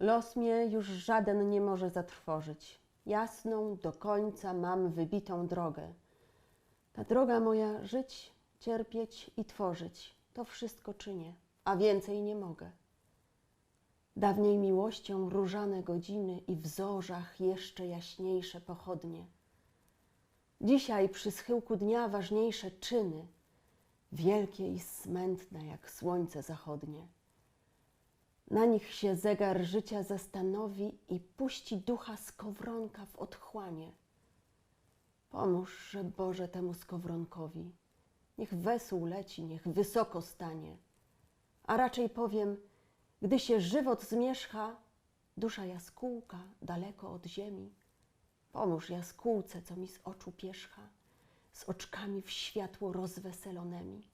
Los mnie już żaden nie może zatrwożyć. Jasną do końca mam wybitą drogę. Ta droga moja żyć, cierpieć i tworzyć, to wszystko czynię, a więcej nie mogę. Dawniej miłością różane godziny i w zorzach jeszcze jaśniejsze pochodnie. Dzisiaj przy schyłku dnia ważniejsze czyny, wielkie i smętne jak słońce zachodnie. Na nich się zegar życia zastanowi i puści ducha skowronka w otchłanie. Pomóżże Boże temu skowronkowi, niech wesół leci, niech wysoko stanie. A raczej powiem, gdy się żywot zmierzcha, dusza jaskółka daleko od ziemi, pomóż jaskółce, co mi z oczu pierzcha, z oczkami w światło rozweselonymi.